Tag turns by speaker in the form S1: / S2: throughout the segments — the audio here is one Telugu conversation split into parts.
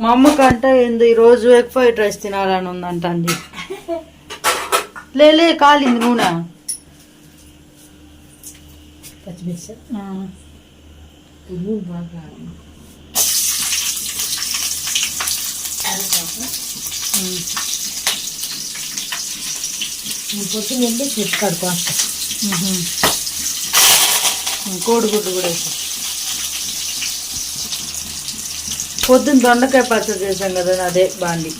S1: మా అమ్మకంట ఏంది ఈరోజు ఎగ్ ఫ్రైడ్ రైస్ తినాలని ఉందంట అండి లేలే కాలింది నూనె.
S2: పచ్చిమిర్చి? బాగా పొద్దున్న వెళ్ళి కడుకోస్తా
S1: ఉహు. కోడిగుడ్డు కూడా వేసి పొద్దున్న దొండకాయ పచ్చడి చేసాం కదా అదే బాండి.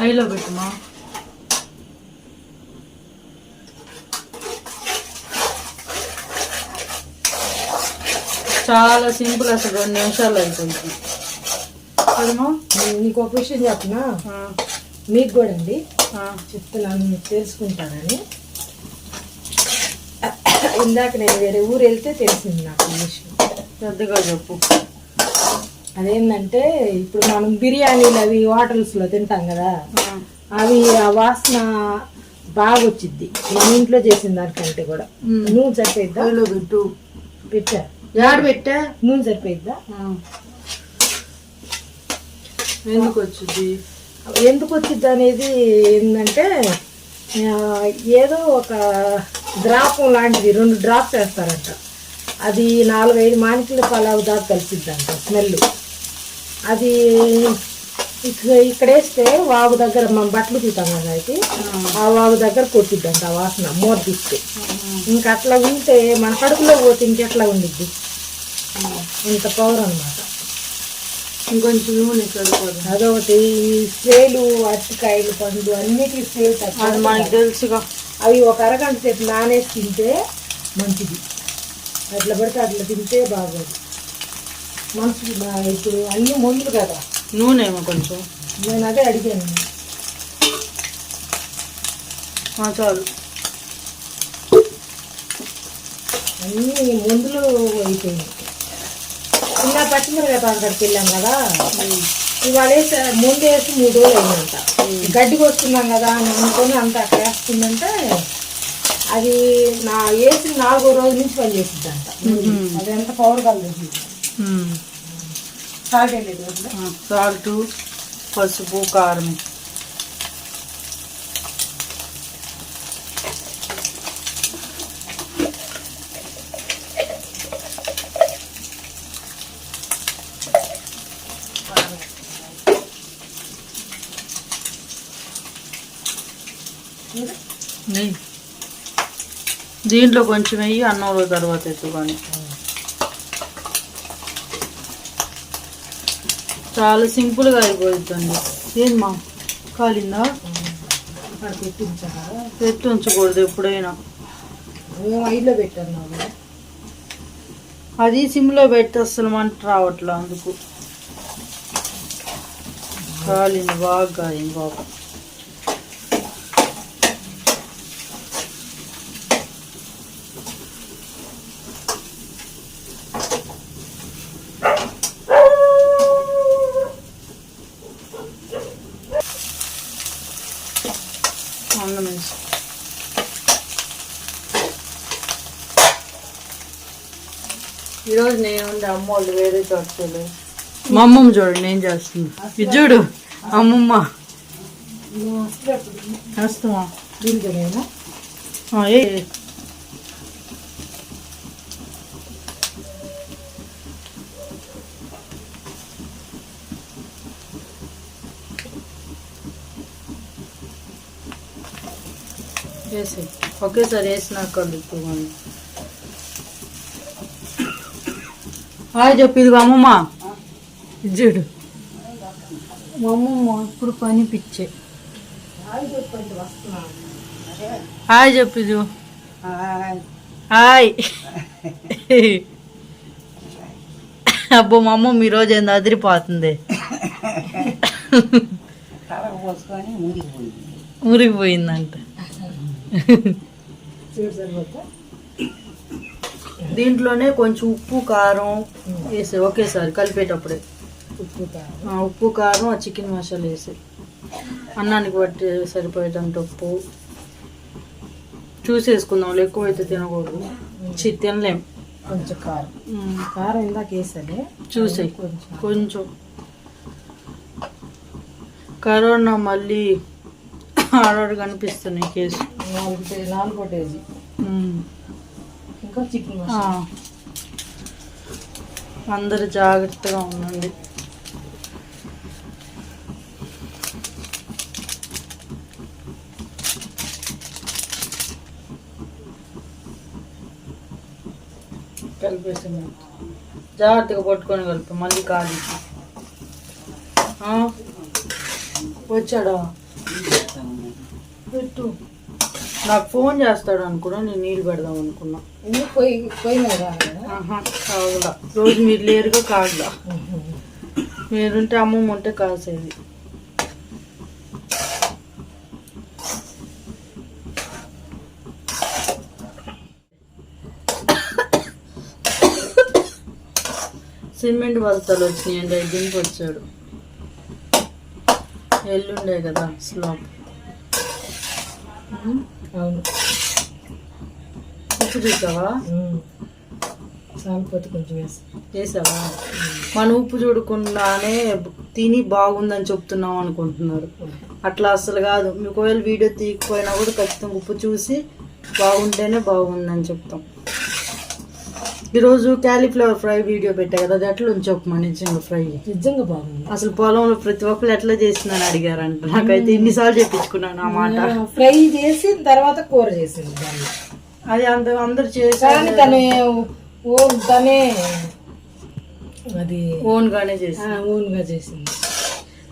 S1: ఐలో పెట్టుమా చాలా సింపుల్ అసలు రెండు నిమిషాలు అయిపోయింది కదమ్మా
S2: నీకు ఒక విషయం చెప్పనా మీకు కూడా అండి చెప్తున్నాను మీరు తెలుసుకుంటానని ఇందాక నేను వేరే ఊరు వెళ్తే తెలిసింది నాకు ఈ విషయం
S1: పెద్దగా చెప్పు
S2: అదేంటంటే ఇప్పుడు మనం బిర్యానీలు అవి హోటల్స్లో తింటాం కదా అవి ఆ వాసన బాగా వచ్చిద్ది మన ఇంట్లో చేసిన దానికంటే కూడా. నూనె సరిపోయిద్దా?
S1: పెట్టు.
S2: పెట్టా.
S1: యాడ్ పెట్టా?
S2: నూనె సరిపోయిద్దా.
S1: ఎందుకు వచ్చింది
S2: ఎందుకు వచ్చింది అనేది ఏంటంటే ఏదో ఒక ద్రాపం లాంటిది రెండు డ్రాప్స్ వేస్తారంట అది నాలుగైదు మానికల పలావు దాకా కలిసిద్దంట స్మెల్ అది ఇక్కడ ఇక్కడ వేస్తే వాగు దగ్గర మనం బట్టలు తీతాం కదా అయితే ఆ వాగు దగ్గర కొట్టిద్దంట ఆ వాసన మూత తీస్తే ఇంకా అట్లా ఉంటే మన కడుపులో పోతే ఇంకెట్లా ఉండిద్ది? ఇంత పవర్ అన్నమాట.
S1: ఇంకొంచెం నూనె
S2: అదొకటి ఈ స్ప్రేలు అరటికాయలు పండ్లు అన్నిటికీ స్ప్రే తక్కువ.
S1: అది మనకి తెలుసుగా.
S2: అవి ఒక అరగంట సేపు నానేసి తింటే మంచిది. అట్లా పడితే అట్లా తింటే బాగోదు. మనసుకి మా ఇప్పుడు అన్ని మందులు కదా.
S1: నూనె ఏమో కొంచెం.
S2: నేను అదే అడిగాను.
S1: చాలు.
S2: అన్ని మందులు అయిపోయింది ఇంకా పచ్చిమిరకాయ తోటకాడికి వెళ్ళాం కదా. ఇవాళ వేసి ముందు వేసి మూడు రోజులు అయిందంట. గడ్డికి వస్తున్నాం కదా అని అనుకొని అంత అక్కడ వేస్తుందంటే అది నా వేసిన నాలుగో రోజు నుంచి పనిచేసిద్దంట. అది ఎంత పవర్ కలదు. సాల్ట్
S1: పసుపు కారం. దీంట్లో కొంచెం వెయ్యి అన్నంలో తర్వాత ఎత్తుకొని చాలా సింపుల్గా అయిపోతుందండి ఏమ్మా కాలిందా? పెట్టి ఉంచకూడదు ఎప్పుడైనా.
S2: ఐదులో పెట్టాను
S1: అది సిమ్లో పెట్టి అసలు మంట రావట్లే అందుకు. కాలింది బాగా కాలింది బాబు. అన్నం వేసి ఈరోజు నేను అమ్మోళ్ళు వేరే చోటుకోలేదు మా అమ్మమ్మ చూడండి నేను చేస్తుంది ఇది చూడు అమ్మమ్మ. వేస్తామా
S2: దీనికేనా
S1: వేసి ఒకేసారి వేసినాక కలుపుకోమని హాయ్ చెప్పు ఇదిగో అమ్మమ్మ. ఇది చూడు. మా అమ్మమ్మ ఇప్పుడు పని పిచ్చే. హాయ్ చెప్పు ఇది హాయ్ అబ్బో మా అమ్మ ఈ రోజు ఏంది అదిరిపోతుంది.
S3: పోసుకొని
S1: దీంట్లోనే కొంచెం ఉప్పు కారం వేసే ఒకేసారి కలిపేటప్పుడే.
S2: ఉప్పు కారం
S1: ఆ, ఉప్పు కారం చికెన్ మసాలా వేసి. అన్నానికి బట్టి సరిపోయేటంత ఉప్పు చూసేసుకుందాం ఎక్కువ అయితే తినకూడదు. చి తినలేం.
S2: కొంచెం కారం. కారం ఇందాక వేసానే?
S1: చూసే.
S2: కొంచెం.
S1: కొంచెం. కరోనా మళ్ళీ ఆడాడు కనిపిస్తున్నాయి కేసు.
S2: నాలుగు నాలుగో కేజీ. ఇంకా చికెన్
S1: అందరు జాగ్రత్తగా ఉండండి. కలిపేసాము జాగ్రత్తగా పట్టుకొని కలిపి మళ్ళీ కాలి వచ్చాడా? పెట్టు. నాకు ఫోన్ చేస్తాడు అనుకున్నా నేను నీళ్ళు పెడదాం అనుకున్నా.
S2: ఎందుకు పోయి పోయినా కదా
S1: ఆహా, కాదులా రోజు మీరు లేరుగా కాదులా మీరుంటే అమ్మమ్మ ఉంటే కాసేది. సిమెంట్ బస్తాలు వచ్చినాయండి ఐదు వచ్చాడు ఎల్లుండే కదా స్లాబ్.
S2: అవును.
S1: ఉప్పు చూసావా?
S2: సాలిపోతే కొంచెం వేసి
S1: చేసావా? మన ఉప్పు చూడకుండానే తిని బాగుందని చెప్తున్నాం అనుకుంటున్నారు. అట్లా అసలు కాదు. మీకు ఒకవేళ వీడియో తీయకపోయినా కూడా ఖచ్చితంగా ఉప్పు చూసి బాగుంటేనే బాగుందని చెప్తాం. ఈరోజు క్యాలీఫ్లవర్ ఫ్రై వీడియో పెట్టా కదా అది ఎట్లా ఉంచొప్పమని నిజంగా ఫ్రై.
S2: నిజంగా బాగుంది.
S1: అసలు పొలంలో ప్రతి ఒక్కరు ఎట్లా చేసిందని అడిగారంట. నాకైతే ఇన్నిసార్లు చెప్పించుకున్నాను ఆ మాట.
S2: ఫ్రై చేసి తర్వాత కూర చేసింది దాన్ని.
S1: అది అంత అందరు చేసి
S2: తనే ఓ తనే అది
S1: ఓన్ గానే చేసి
S2: ఓన్గా చేసింది.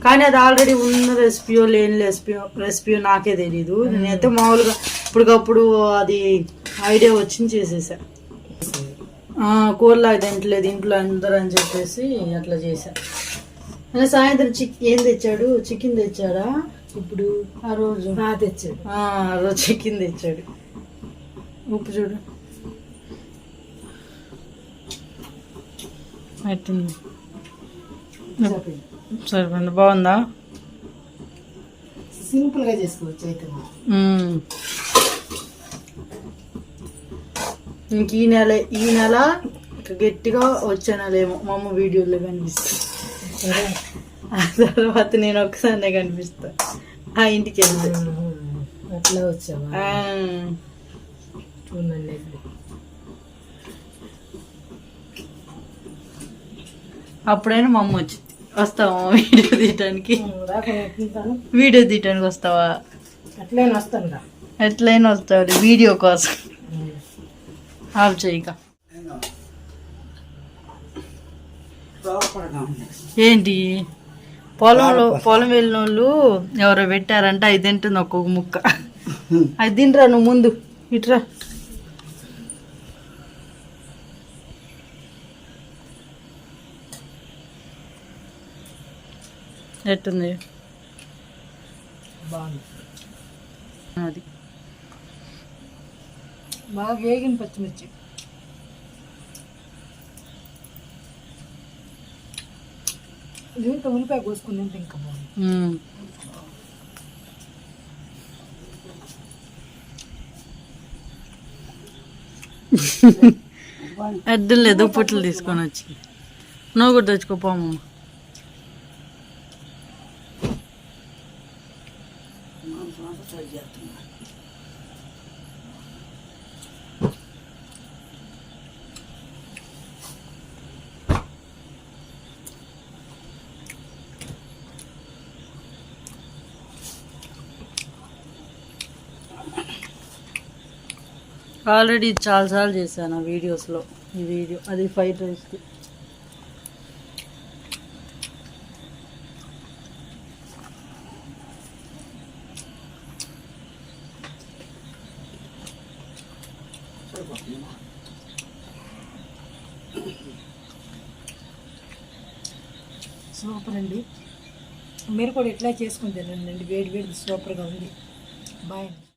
S1: కానీ అది ఆల్రెడీ ఉన్న రెసిపీయో లేని రెసిపీయో రెసిపీయో నాకే తెలీదు. నేనైతే మామూలుగా ఇప్పటికప్పుడు అది ఐడియా వచ్చింది చేసేసా. ఆ, కూరలాగా తింటలేదు ఇంట్లో అందరూ అని చెప్పేసి అట్లా చేసా అంటే సాయంత్రం చిక్ ఏం తెచ్చాడు? చికెన్ తెచ్చాడా?
S2: ఇప్పుడు
S1: ఆ రోజు
S2: తెచ్చాడు.
S1: ఆ రోజు చికెన్ తెచ్చాడు. ఉప్పు చూడు. పెట్టింది సరిపోయింది. బాగుందా?
S2: సింపుల్గా చేసుకోవచ్చు అయితే మనం.
S1: మ్మ్. ఇంక ఈ నెల ఈ నెల గట్టిగా వచ్చే నెల ఏమో మా అమ్మ వీడియోలో కనిపిస్తుంది. ఆ తర్వాత నేను ఒక్కసారినే కనిపిస్తా. ఆ ఇంటికి వెళ్తే.
S2: అట్లా వచ్చావా?
S1: అప్పుడైనా మా అమ్మ వచ్చింది వస్తావా వీడియో తీయటానికి? వీడియో తీయటానికి వస్తావా?
S2: అట్లే వస్తాను
S1: ఎట్లయినా వస్తావు వీడియో కోసం. ఆఫ్ చేయక. ఏంటి? పొలంలో పొలం. వెళ్ళిన వాళ్ళు ఎవరో పెట్టారంట అది తింటుంది ఒక్కొక్క ముక్క. అది తినరా నువ్వు ముందు? ఇట్రా. ఎట్టుంది?
S2: బాగుంది.
S1: అది.
S2: బాగా వేగిన పచ్చిమిర్చి. దీంట్లో ఉల్లిపాయ కోసుకుని తింటే ఇంకా బాగుంది
S1: మ్మ్. లేదు పుట్లు తీసుకొని వచ్చి. నువ్వు కూడా తెచ్చుకోపోమ్మ ఆల్రెడీ చాలాసార్లు చేశాను ఆ వీడియోస్లో ఈ వీడియో అది ఫైట్ రైస్కి
S2: సూపర్ అండి. మీరు కూడా ఇట్లా చేసుకుని తినండి వేడి వేడి సూపర్గా ఉంది. బాయ్ అండి.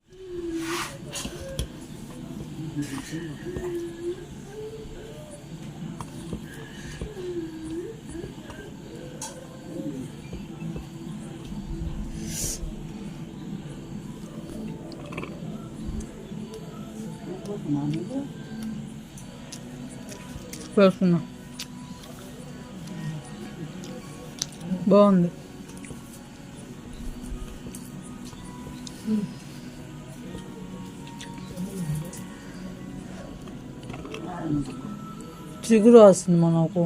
S1: వేసుకున్నా బాగుంది చిగురు వస్తుంది మనకు.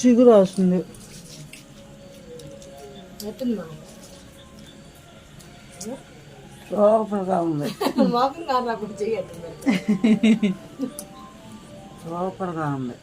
S1: చిగురు వస్తుంది.
S3: సూపర్గా ఉంది. సూపర్గా ఉంది.